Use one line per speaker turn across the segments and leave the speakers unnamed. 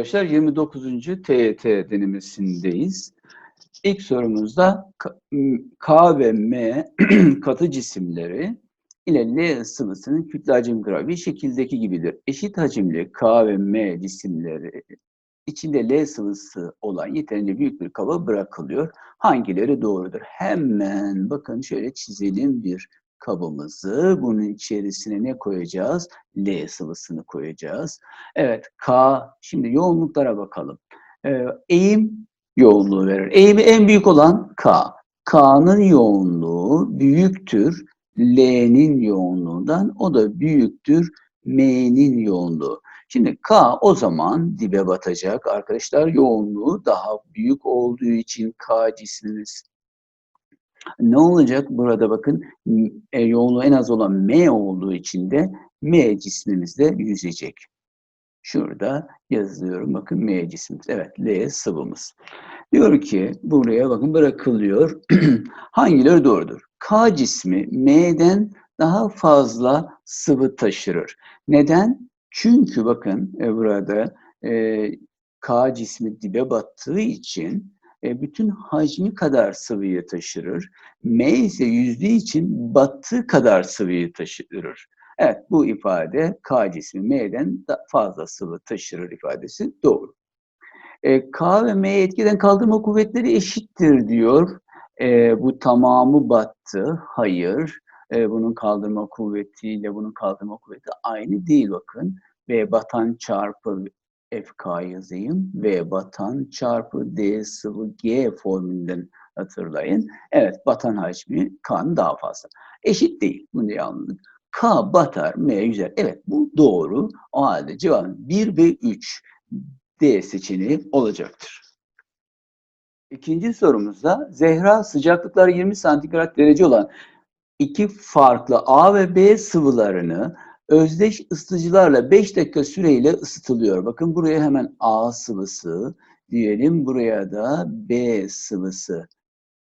arkadaşlar 29. TET denemesindeyiz. İlk sorumuzda K, ve M katı cisimleri ile L sıvısının kütle hacim grafiği şekildeki gibidir. Eşit hacimli K ve M cisimleri içinde L sıvısı olan yeterince büyük bir kaba bırakılıyor. Hangileri doğrudur? Hemen bakın şöyle çizelim bir kabımızı. Bunun içerisine ne koyacağız? L sıvısını koyacağız. Evet K, şimdi yoğunluklara bakalım. Ee, eğim yoğunluğu verir. Eğimi en büyük olan K. K'nın yoğunluğu büyüktür L'nin yoğunluğundan. O da büyüktür M'nin yoğunluğu. Şimdi K o zaman dibe batacak arkadaşlar. Yoğunluğu daha büyük olduğu için K cismimiz ne olacak? Burada bakın e, yoğunluğu en az olan M olduğu için de M cismimizde yüzecek. Şurada yazıyorum. Bakın M cismimiz. Evet L sıvımız. Diyor ki buraya bakın bırakılıyor. Hangileri doğrudur? K cismi M'den daha fazla sıvı taşırır. Neden? Çünkü bakın e, burada e, K cismi dibe battığı için bütün hacmi kadar sıvıyı taşırır. M ise yüzdüğü için battığı kadar sıvıyı taşırır. Evet bu ifade K cismi M'den fazla sıvı taşırır ifadesi doğru. E, K ve M etkiden kaldırma kuvvetleri eşittir diyor. E, bu tamamı battı. Hayır. E, bunun kaldırma kuvvetiyle bunun kaldırma kuvveti aynı değil bakın. V batan çarpı FK yazayım. V batan çarpı D sıvı G formülünden hatırlayın. Evet batan hacmi K'nın daha fazla. Eşit değil. Bunu anladık. K batar, M yüzer. Evet bu doğru. O halde cevabım 1 ve 3 D seçeneği olacaktır. İkinci sorumuzda Zehra sıcaklıkları 20 santigrat derece olan iki farklı A ve B sıvılarını özdeş ısıtıcılarla 5 dakika süreyle ısıtılıyor. Bakın buraya hemen A sıvısı diyelim. Buraya da B sıvısı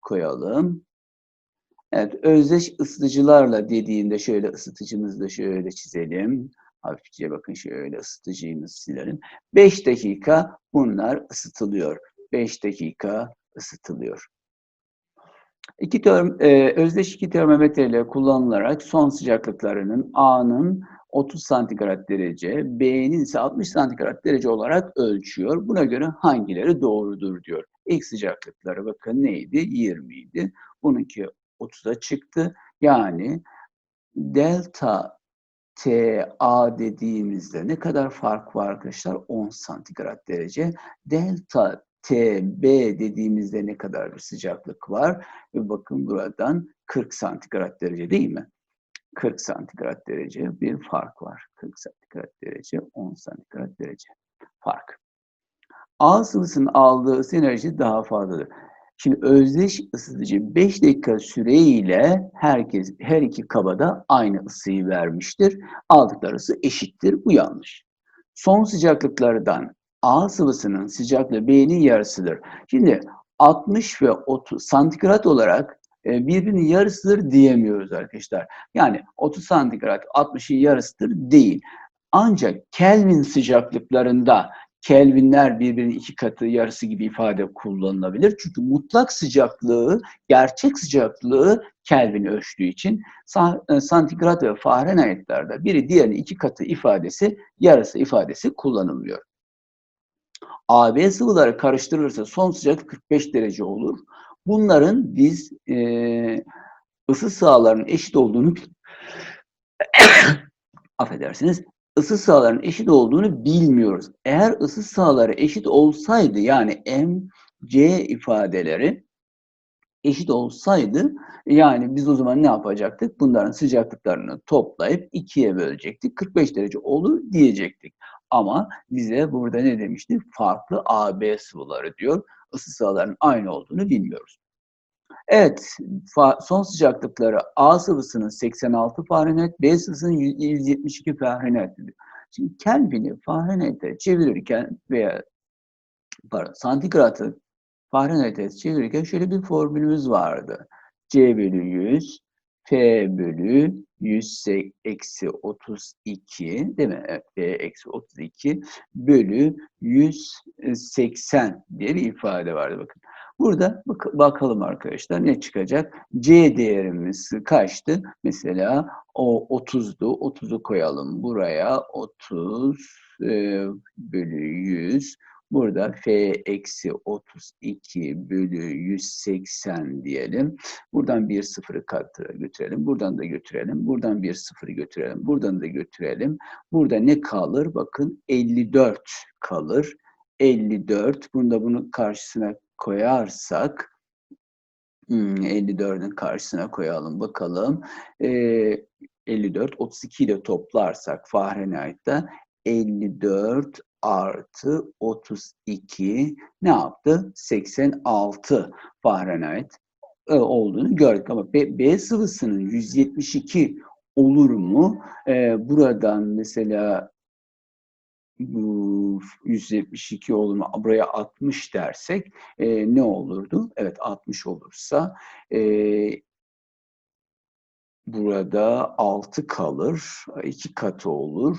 koyalım. Evet, özdeş ısıtıcılarla dediğinde şöyle ısıtıcımızı da şöyle çizelim. Hafifçe bakın şöyle ısıtıcımızı silelim. 5 dakika bunlar ısıtılıyor. 5 dakika ısıtılıyor. İki term, e, özdeş iki termometre ile kullanılarak son sıcaklıklarının A'nın 30 santigrat derece, B'nin ise 60 santigrat derece olarak ölçüyor. Buna göre hangileri doğrudur diyor. İlk sıcaklıkları bakın neydi? 20 idi. Bununki 30'a çıktı. Yani delta TA dediğimizde ne kadar fark var arkadaşlar? 10 santigrat derece. Delta TB dediğimizde ne kadar bir sıcaklık var? Ve bakın buradan 40 santigrat derece değil mi? 40 santigrat derece bir fark var. 40 santigrat derece, 10 santigrat derece fark. A sıvısının aldığı ısı enerji daha fazladır. Şimdi özdeş ısıtıcı 5 dakika süreyle herkes her iki kabada aynı ısıyı vermiştir. Aldıkları ısı eşittir. Bu yanlış. Son sıcaklıklardan A sıvısının sıcaklığı B'nin yarısıdır. Şimdi 60 ve 30 santigrat olarak birbirinin yarısıdır diyemiyoruz arkadaşlar. Yani 30 santigrat 60'ın yarısıdır değil. Ancak Kelvin sıcaklıklarında Kelvinler birbirinin iki katı yarısı gibi ifade kullanılabilir. Çünkü mutlak sıcaklığı, gerçek sıcaklığı Kelvin ölçtüğü için e, santigrat ve Fahrenheit'lerde biri diğerinin iki katı ifadesi, yarısı ifadesi kullanılmıyor. AB sıvıları karıştırılırsa son sıcaklık 45 derece olur. Bunların biz e, ısı sahalarının eşit olduğunu affedersiniz ısı sahalarının eşit olduğunu bilmiyoruz. Eğer ısı sahaları eşit olsaydı yani M, C ifadeleri eşit olsaydı yani biz o zaman ne yapacaktık? Bunların sıcaklıklarını toplayıp ikiye bölecektik. 45 derece olur diyecektik. Ama bize burada ne demişti? Farklı AB sıvıları diyor. Isı sahalarının aynı olduğunu bilmiyoruz. Evet, son sıcaklıkları A sıvısının 86 Fahrenheit, B sıvısının 172 Fahrenheit. Şimdi Kelvin'i Fahrenheit'e çevirirken veya pardon, santigratı Fahrenheit'e çevirirken şöyle bir formülümüz vardı. C bölü 100, F bölü 100 eksi 32 değil mi? Evet, B eksi 32 bölü 180 diye bir ifade vardı bakın. Burada bak bakalım arkadaşlar ne çıkacak? C değerimiz kaçtı? Mesela o 30'du. 30'u koyalım buraya. 30 e, bölü 100. Burada f eksi 32 bölü 180 diyelim. Buradan bir sıfırı katıra götürelim. Buradan da götürelim. Buradan bir sıfırı götürelim. Buradan da götürelim. Burada ne kalır? Bakın 54 kalır. 54. Bunda bunu karşısına koyarsak 54'ün karşısına koyalım bakalım. Ee, 54, 32 ile toplarsak Fahrenheit'ta 54 artı 32 ne yaptı? 86 Fahrenheit e, olduğunu gördük. Ama B, B sıvısının 172 olur mu? Ee, buradan mesela bu 172 olur mu? Buraya 60 dersek e, ne olurdu? Evet 60 olursa e, burada 6 kalır. 2 katı olur.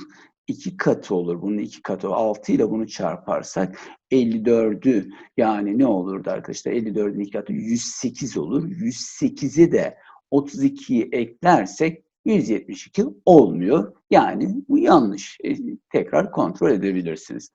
2 katı olur. Bunun 2 katı 6 ile bunu çarparsak 54'ü yani ne olurdu arkadaşlar? 54'ün 2 katı 108 olur. 108'i de 32'yi eklersek 172 olmuyor. Yani bu yanlış. E, tekrar kontrol edebilirsiniz.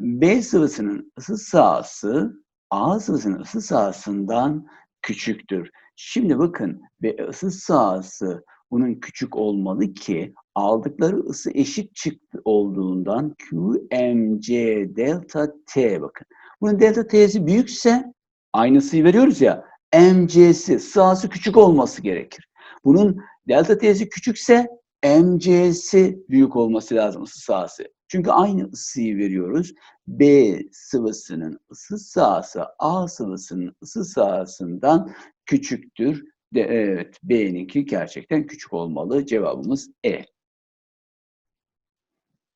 B sıvısının ısı sahası A sıvısının ısı sahasından küçüktür. Şimdi bakın ve ısı sahası bunun küçük olmalı ki aldıkları ısı eşit çıktı olduğundan QMC delta T bakın. Bunun delta T'si büyükse aynısıyı veriyoruz ya MC'si sahası küçük olması gerekir. Bunun delta T'si küçükse MC'si büyük olması lazım ısı sahası. Çünkü aynı ısıyı veriyoruz. B sıvısının ısı sahası A sıvısının ısı sahasından küçüktür. De, evet B'ninki gerçekten küçük olmalı. Cevabımız E.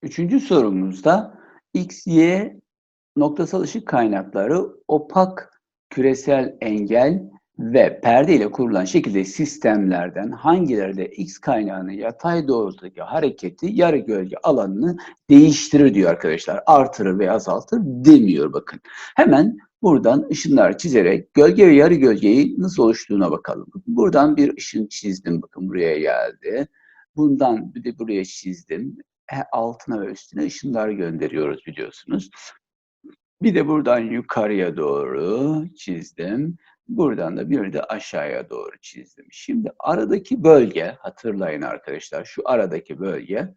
Üçüncü sorumuzda X, Y noktasal ışık kaynakları opak küresel engel ve perde ile kurulan şekilde sistemlerden hangileri X kaynağının yatay doğrultudaki hareketi yarı gölge alanını değiştirir diyor arkadaşlar. Artırır ve azaltır demiyor bakın. Hemen buradan ışınlar çizerek gölge ve yarı gölgeyi nasıl oluştuğuna bakalım. Buradan bir ışın çizdim. Bakın buraya geldi. Bundan bir de buraya çizdim. Altına ve üstüne ışınlar gönderiyoruz biliyorsunuz. Bir de buradan yukarıya doğru çizdim. Buradan da bir de aşağıya doğru çizdim. Şimdi aradaki bölge, hatırlayın arkadaşlar, şu aradaki bölge,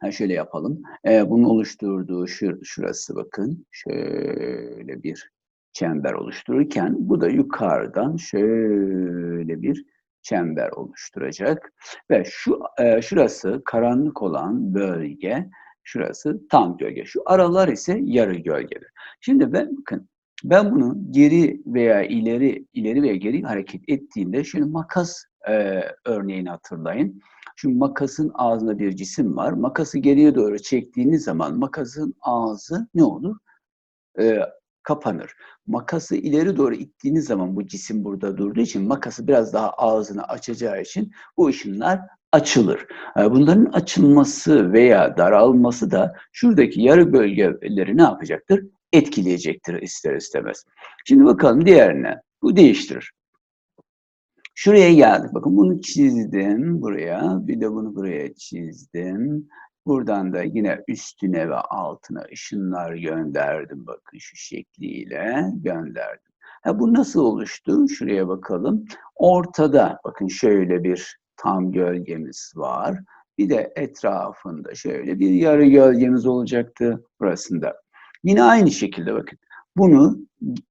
ha şöyle yapalım. Ee, bunun oluşturduğu şur şurası bakın, şöyle bir çember oluştururken, bu da yukarıdan şöyle bir çember oluşturacak. Ve şu e, şurası karanlık olan bölge, şurası tam gölge. Şu aralar ise yarı gölgedir. Şimdi ben bakın ben bunu geri veya ileri ileri veya geri hareket ettiğimde şöyle makas e, örneğini hatırlayın. Şu makasın ağzında bir cisim var. Makası geriye doğru çektiğiniz zaman makasın ağzı ne olur? E, kapanır. Makası ileri doğru ittiğiniz zaman bu cisim burada durduğu için makası biraz daha ağzını açacağı için bu ışınlar açılır. E, bunların açılması veya daralması da şuradaki yarı bölgeleri ne yapacaktır? etkileyecektir ister istemez. Şimdi bakalım diğerine. Bu değiştirir. Şuraya geldik. Bakın bunu çizdim buraya. Bir de bunu buraya çizdim. Buradan da yine üstüne ve altına ışınlar gönderdim. Bakın şu şekliyle gönderdim. Ha, bu nasıl oluştu? Şuraya bakalım. Ortada bakın şöyle bir tam gölgemiz var. Bir de etrafında şöyle bir yarı gölgemiz olacaktı burasında. Yine aynı şekilde bakın. Bunu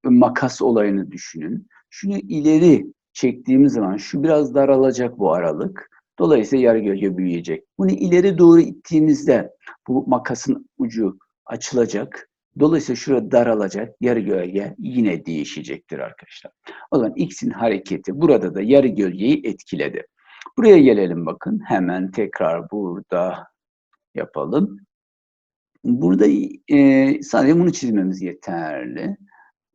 makas olayını düşünün. Şunu ileri çektiğimiz zaman şu biraz daralacak bu aralık. Dolayısıyla yarı gölge büyüyecek. Bunu ileri doğru ittiğimizde bu makasın ucu açılacak. Dolayısıyla şurada daralacak. Yarı gölge yine değişecektir arkadaşlar. O zaman X'in hareketi burada da yarı gölgeyi etkiledi. Buraya gelelim bakın. Hemen tekrar burada yapalım. Burada e, sadece bunu çizmemiz yeterli.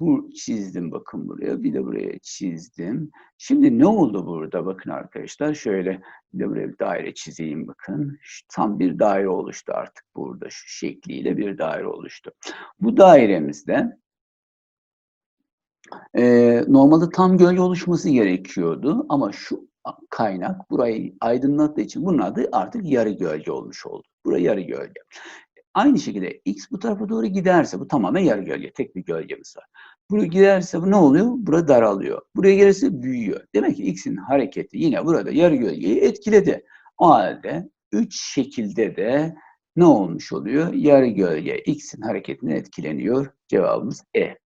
Bu çizdim bakın buraya. Bir de buraya çizdim. Şimdi ne oldu burada? Bakın arkadaşlar şöyle bir de buraya bir daire çizeyim bakın. Şu Tam bir daire oluştu artık burada. Şu şekliyle bir daire oluştu. Bu dairemizde e, normalde tam gölge oluşması gerekiyordu ama şu kaynak burayı aydınlattığı için bunun adı artık yarı gölge olmuş oldu. Burası yarı gölge. Aynı şekilde x bu tarafa doğru giderse bu tamamen yarı gölge. Tek bir gölgemiz var. Buraya giderse ne oluyor? Burada daralıyor. Buraya gelirse büyüyor. Demek ki x'in hareketi yine burada yarı gölgeyi etkiledi. O halde üç şekilde de ne olmuş oluyor? Yarı gölge x'in hareketine etkileniyor. Cevabımız E.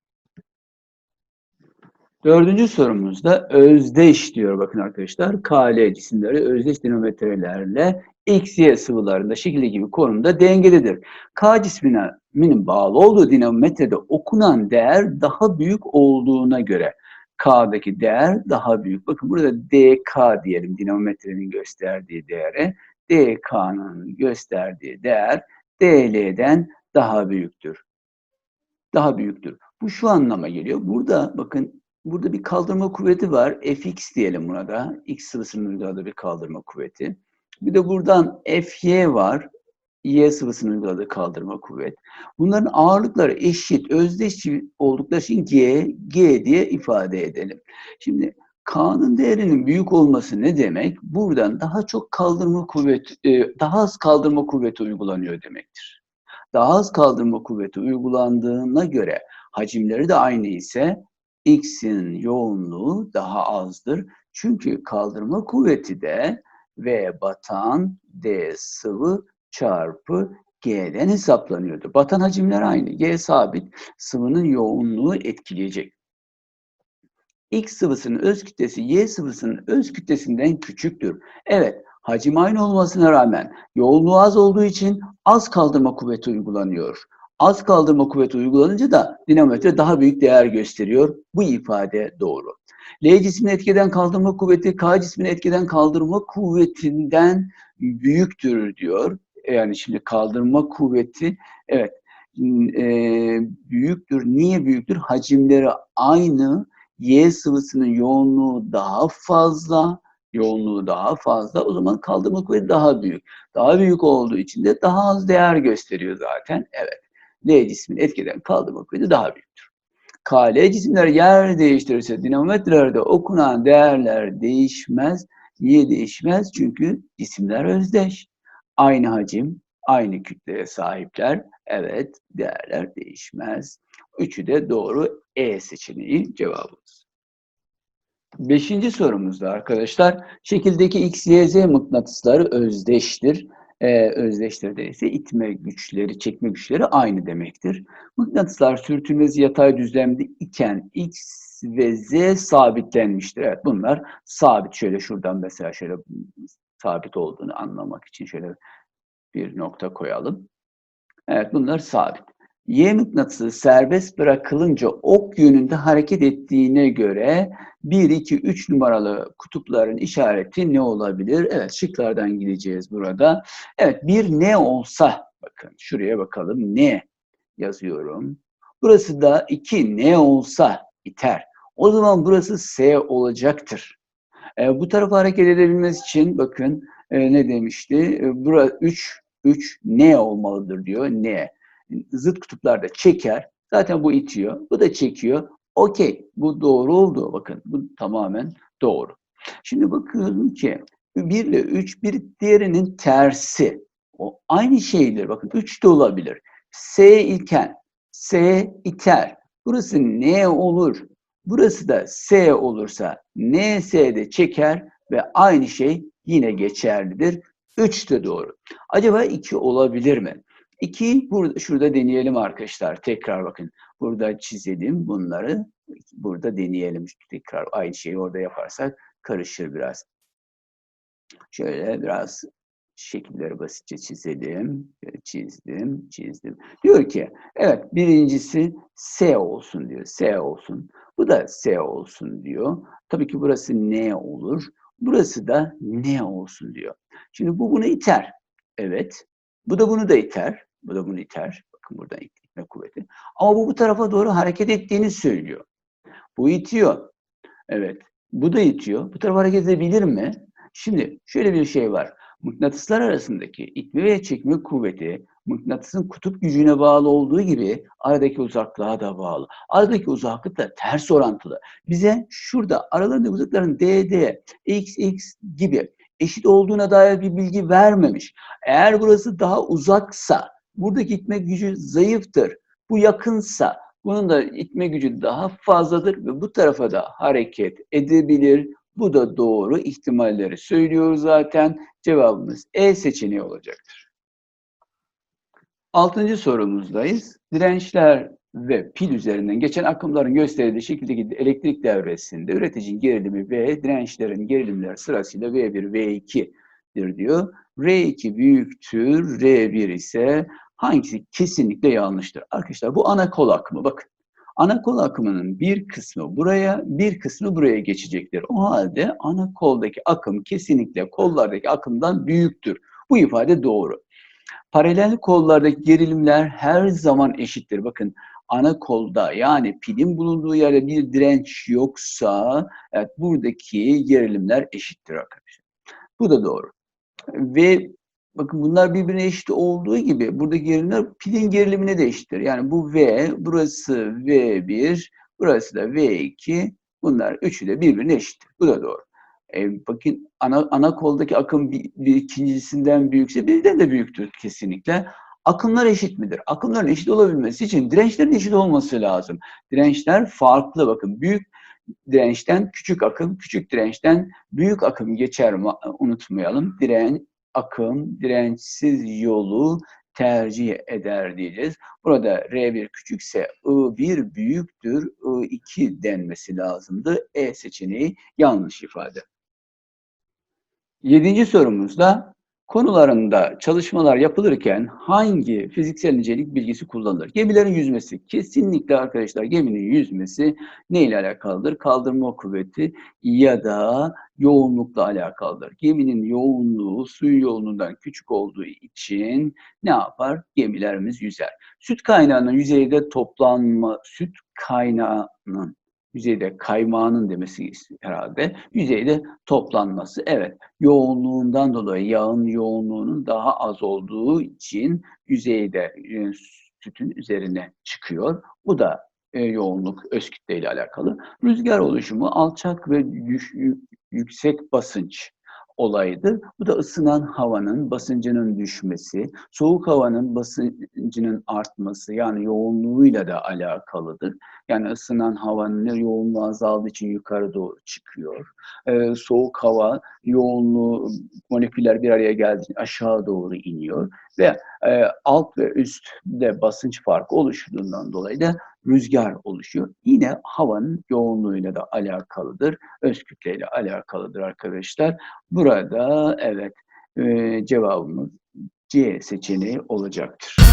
Dördüncü sorumuzda özdeş diyor bakın arkadaşlar. KL cisimleri özdeş dinometrelerle X, Y sıvılarında şekilde gibi konumda dengededir. K cisminin bağlı olduğu dinamometrede okunan değer daha büyük olduğuna göre K'daki değer daha büyük. Bakın burada DK diyelim dinamometrenin gösterdiği değere. DK'nın gösterdiği değer DL'den daha büyüktür. Daha büyüktür. Bu şu anlama geliyor. Burada bakın burada bir kaldırma kuvveti var. Fx diyelim buna da. X sıvısının uyguladığı bir kaldırma kuvveti. Bir de buradan Fy var. Y sıvısının uyguladığı kaldırma kuvvet. Bunların ağırlıkları eşit, özdeş oldukları için G, G diye ifade edelim. Şimdi K'nın değerinin büyük olması ne demek? Buradan daha çok kaldırma kuvveti, e, daha az kaldırma kuvveti uygulanıyor demektir. Daha az kaldırma kuvveti uygulandığına göre hacimleri de aynı ise X'in yoğunluğu daha azdır. Çünkü kaldırma kuvveti de V batan D sıvı çarpı G'den hesaplanıyordu. Batan hacimler aynı. G sabit. Sıvının yoğunluğu etkileyecek. X sıvısının öz kütlesi Y sıvısının öz kütlesinden küçüktür. Evet, hacim aynı olmasına rağmen yoğunluğu az olduğu için az kaldırma kuvveti uygulanıyor. Az kaldırma kuvveti uygulanınca da dinamometre daha büyük değer gösteriyor. Bu ifade doğru. L cismini etkeden kaldırma kuvveti K cismini etkeden kaldırma kuvvetinden büyüktür diyor. Yani şimdi kaldırma kuvveti evet e, büyüktür. Niye büyüktür? Hacimleri aynı. Y sıvısının yoğunluğu daha fazla. Yoğunluğu daha fazla. O zaman kaldırma kuvveti daha büyük. Daha büyük olduğu için de daha az değer gösteriyor zaten. Evet. L cismini etkeden kaldırma kuvveti daha büyüktür. KL cisimler yer değiştirirse dinamometrelerde okunan değerler değişmez. Niye değişmez? Çünkü cisimler özdeş. Aynı hacim, aynı kütleye sahipler. Evet, değerler değişmez. Üçü de doğru E seçeneği cevabımız. Beşinci sorumuzda arkadaşlar, şekildeki X, Y, Z mıknatısları özdeştir e, özdeştir ise itme güçleri, çekme güçleri aynı demektir. Mıknatıslar sürtünmesi yatay düzlemde iken X ve Z sabitlenmiştir. Evet bunlar sabit. Şöyle şuradan mesela şöyle sabit olduğunu anlamak için şöyle bir nokta koyalım. Evet bunlar sabit. Y mıknatısı serbest bırakılınca ok yönünde hareket ettiğine göre 1, 2, 3 numaralı kutupların işareti ne olabilir? Evet şıklardan gideceğiz burada. Evet bir ne olsa bakın şuraya bakalım ne yazıyorum. Burası da 2 ne olsa iter. O zaman burası S olacaktır. E, bu tarafa hareket edebilmesi için bakın e, ne demişti? E, bura 3 3 ne olmalıdır diyor. Ne? Zıt kutuplarda çeker. Zaten bu itiyor. Bu da çekiyor. Okey. Bu doğru oldu. Bakın bu tamamen doğru. Şimdi bakıyorum ki 1 ile 3 bir diğerinin tersi. O aynı şeydir. Bakın 3 de olabilir. S iken, S iter. Burası ne olur? Burası da S olursa N S de çeker ve aynı şey yine geçerlidir. 3 de doğru. Acaba 2 olabilir mi? 2 burada şurada deneyelim arkadaşlar. Tekrar bakın. Burada çizelim bunları. Burada deneyelim. Tekrar aynı şeyi orada yaparsak karışır biraz. Şöyle biraz şekilleri basitçe çizelim. Çizdim, çizdim. Diyor ki, evet birincisi S olsun diyor. S olsun. Bu da S olsun diyor. Tabii ki burası N olur. Burası da N olsun diyor. Şimdi bu bunu iter. Evet. Bu da bunu da iter. Bu da bunu iter. Bakın buradan itme kuvveti. Ama bu bu tarafa doğru hareket ettiğini söylüyor. Bu itiyor. Evet. Bu da itiyor. Bu tarafa hareket edebilir mi? Şimdi şöyle bir şey var. Mıknatıslar arasındaki itme ve çekme kuvveti mıknatısın kutup gücüne bağlı olduğu gibi aradaki uzaklığa da bağlı. Aradaki uzaklık da ters orantılı. Bize şurada aralarındaki uzaklıkların DD, XX gibi eşit olduğuna dair bir bilgi vermemiş. Eğer burası daha uzaksa buradaki itme gücü zayıftır. Bu yakınsa bunun da itme gücü daha fazladır ve bu tarafa da hareket edebilir. Bu da doğru ihtimalleri söylüyor zaten. Cevabımız E seçeneği olacaktır. Altıncı sorumuzdayız. Dirençler ve pil üzerinden geçen akımların gösterildiği şekildeki elektrik devresinde üreticinin gerilimi V, dirençlerin gerilimleri sırasıyla V1, V2'dir diyor. R2 büyüktür, R1 ise hangisi kesinlikle yanlıştır? Arkadaşlar bu ana kol akımı bakın. Ana kol akımının bir kısmı buraya, bir kısmı buraya geçecektir. O halde ana koldaki akım kesinlikle kollardaki akımdan büyüktür. Bu ifade doğru. Paralel kollardaki gerilimler her zaman eşittir. Bakın ana kolda yani pilin bulunduğu yerde bir direnç yoksa evet, buradaki gerilimler eşittir arkadaşlar. Bu da doğru. Ve bakın bunlar birbirine eşit olduğu gibi buradaki gerilimler pilin gerilimine de eşittir. Yani bu V, burası V1, burası da V2. Bunlar üçü de birbirine eşittir. Bu da doğru. E, bakın ana, ana koldaki akım bir, bir ikincisinden büyükse birden de büyüktür kesinlikle. Akımlar eşit midir? Akımların eşit olabilmesi için dirençlerin eşit olması lazım. Dirençler farklı bakın. Büyük dirençten küçük akım, küçük dirençten büyük akım geçer unutmayalım. Diren, akım, dirençsiz yolu tercih eder diyeceğiz. Burada R1 küçükse I1 büyüktür, I2 denmesi lazımdı. E seçeneği yanlış ifade. Yedinci sorumuzda konularında çalışmalar yapılırken hangi fiziksel nicelik bilgisi kullanılır? Gemilerin yüzmesi. Kesinlikle arkadaşlar geminin yüzmesi ne ile alakalıdır? Kaldırma kuvveti ya da yoğunlukla alakalıdır. Geminin yoğunluğu suyun yoğunluğundan küçük olduğu için ne yapar? Gemilerimiz yüzer. Süt kaynağının yüzeyde toplanma, süt kaynağının yüzeyde kaymağının demesi herhalde yüzeyde toplanması. Evet yoğunluğundan dolayı yağın yoğunluğunun daha az olduğu için yüzeyde e, sütün üzerine çıkıyor. Bu da e, yoğunluk öz kütle ile alakalı. Rüzgar oluşumu alçak ve yüksek basınç olayıdır. Bu da ısınan havanın basıncının düşmesi, soğuk havanın basıncının artması yani yoğunluğuyla da alakalıdır. Yani ısınan havanın yoğunluğu azaldığı için yukarı doğru çıkıyor. Ee, soğuk hava yoğunluğu moleküller bir araya geldiği aşağı doğru iniyor ve e, alt ve üstte basınç farkı oluştuğundan dolayı da rüzgar oluşuyor. Yine havanın yoğunluğuyla da alakalıdır. Öz kütleyle alakalıdır arkadaşlar. Burada evet e, cevabımız C seçeneği olacaktır.